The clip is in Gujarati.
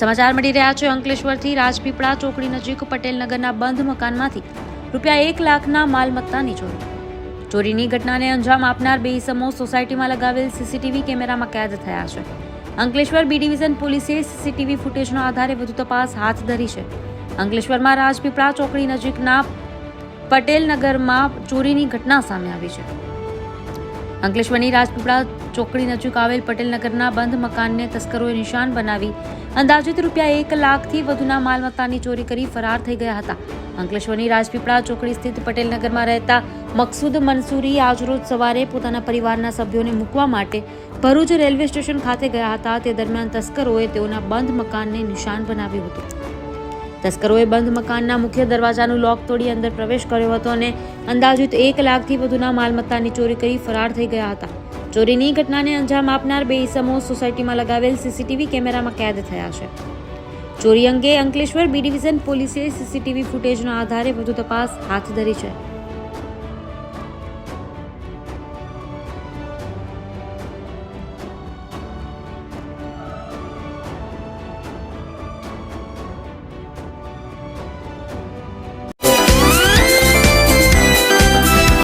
સમાચાર મળી રહ્યા છે અંકલેશ્વરથી રાજપીપળા ચોકડી નજીક પટેલનગરના બંધ મકાનમાંથી રૂપિયા એક લાખના માલમત્તાની ચોરી ચોરીની ઘટનાને અંજામ આપનાર બે ઇસમો સોસાયટીમાં લગાવેલ સીસીટીવી કેમેરામાં કેદ થયા છે. અંકલેશ્વર બી ડિવિઝન પોલીસે સીસીટીવી ફૂટેજના આધારે વધુ તપાસ હાથ ધરી છે. અંકલેશ્વરમાં રાજપીપળા ચોકડી નજીકના પટેલનગરમાં ચોરીની ઘટના સામે આવી છે. અંકલેશ્વરની રાજપીપળા ચોકડી નજીક આવેલ પટેલનગરના બંધ મકાનને તસ્કરોએ નિશાન બનાવી અંદાજિત રૂપિયા એક લાખથી વધુના માલમત્તાની ચોરી કરી ફરાર થઈ ગયા હતા. અંકલેશ્વરની રાજપીપળા ચોકડી સ્થિત પટેલનગરમાં રહેતા મકસૂદ મનસુરી આજરોજ સવારે પોતાના પરિવારના સભ્યોને મૂકવા માટે ભરૂચ રેલવે સ્ટેશન ખાતે ગયા હતા. તે દરમિયાન તસ્કરોએ તેઓના બંધ મકાનને નિશાન બનાવ્યું હતું. તસ્કરોએ બંધ મકાનના મુખ્ય દરવાજાનું લોક તોડી અંદર પ્રવેશ કર્યો હતો અને અંદાજિત એક લાખથી વધુના માલમત્તાની ચોરી કરી ફરાર થઈ ગયા હતા. ચોરીની ઘટનાને અંજામ આપનાર બે ઇસમો સોસાયટીમાં લગાવેલ સીસીટીવી કેમેરામાં કેદ થયા છે. ચોરી અંગે અંકલેશ્વર બી ડિવિઝન પોલીસે સીસીટીવી ફૂટેજના આધારે વધુ તપાસ હાથ ધરી છે.